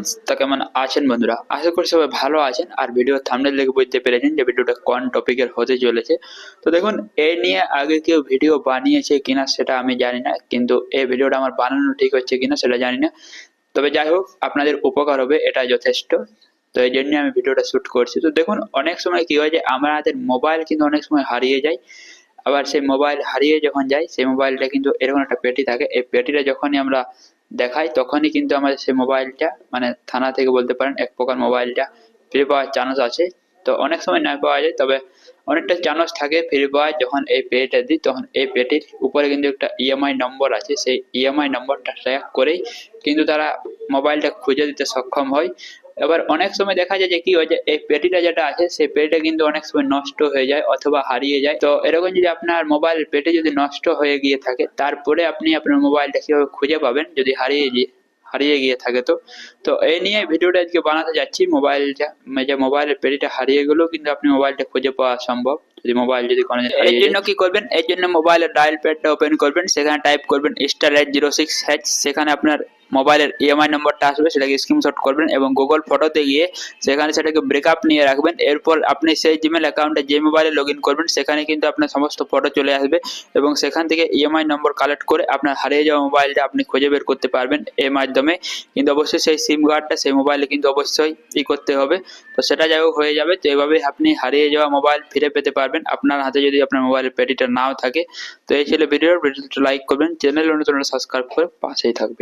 Friends তা কেমন আছেন বন্ধুরা? আশা করি সবাই ভালো আছেন। আর ভিডিও থামনেল দেখে বুঝতে পেরেছেন যে ভিডিওটা কোন টপিকের হতে চলেছে। তো দেখুন এই নিয়ে আগে কেউ ভিডিও বানিয়েছে কিনা সেটা আমি জানি না, কিন্তু এই ভিডিওটা আমার বানানো ঠিক হচ্ছে কিনা সেটা জানি না। তবে যাই হোক, আপনাদের উপকার হবে এটা যথেষ্ট। তো এই জন্য আমি ভিডিওটা শ্যুট করছি। তো দেখুন, অনেক সময় কি হয় যে আমার হাতের মোবাইল কিন্তু অনেক সময় হারিয়ে যায়। আবার সেই মোবাইল হারিয়ে যখন যায়, সেই মোবাইলটা কিন্তু এরকম একটা পেটি থাকে। এই পেটিটা যখনই আমরা দেখাই তখনই কিন্তু আমাদের সেই মোবাইলটা মানে থানা থেকে বলতে পারেন, এক প্রকার মোবাইলটা ফিরে পাওয়ার চান্স আছে। তো অনেক সময় না পাওয়া যায়, তবে অনেকটা চান্স থাকে ফিরে পাওয়ার, যখন এই পেটা দিই, তখন এই পেটির উপরে কিন্তু একটা ইএমআই নম্বর আছে। সেই ইএমআই নম্বরটা ট্র্যাক করেই কিন্তু তারা মোবাইলটা খুঁজে দিতে সক্ষম হয়। এবার অনেক সময় দেখা যায় যে কি হয় যে এই পেটিটা যেটা আছে সেই পেটিটা কিন্তু অনেক সময় নষ্ট হয়ে যায় অথবা হারিয়ে যায়। তো এরকম যদি আপনার মোবাইল পেটে যদি নষ্ট হয়ে গিয়ে থাকে তারপরে আপনি আপনার মোবাইলটা কীভাবে খুঁজে পাবেন যদি হারিয়ে গিয়ে হারিয়ে গিয়ে থাকে তো? তো এই নিয়ে ভিডিওটা আজকে বানাতে যাচ্ছি। মোবাইলটা মানে যে মোবাইলের পেটিটা হারিয়ে গেলেও কিন্তু আপনি মোবাইলটা খুঁজে পাওয়া সম্ভব। যদি মোবাইল যদি কোনো এর জন্য কি করবেন? এর জন্য মোবাইলের ডায়াল প্যাডটা ওপেন করবেন সেখানে টাইপ করবেন star eight zero six hash সেখানে আপনার মোবাইলের ইএমআই নম্বরটা আসবে, সেটাকে স্ক্রিনশট করবেন এবং গুগল ফটোতে গিয়ে সেখানে সেটাকে ব্রেকআপ নিয়ে রাখবেন। এরপর আপনি সেই জিমেল অ্যাকাউন্টে যে মোবাইলে লগ করবেন, সেখানে কিন্তু আপনার সমস্ত ফটো চলে আসবে এবং সেখান থেকে ইএমআই নম্বর কালেক্ট করে আপনার হারিয়ে যাওয়া মোবাইলটা আপনি খুঁজে বের করতে পারবেন এর মাধ্যমে। কিন্তু অবশ্যই সেই সিম কার্ডটা সেই মোবাইলে কিন্তু অবশ্যই ই করতে হবে। তো সেটা যাই হয়ে যাবে। তো এভাবে আপনি হারিয়ে যাওয়া মোবাইল ফিরে পেতে পারবেন। আপনার হাতে যদি আপনার মোবাইলের পেটিটা নাও থাকে। তো এই ছিল ভিডিওর। ভিডিওটা লাইক করবেন। চ্যানেল নতুন সাবস্ক্রাইব করে পাশেই থাকবেন।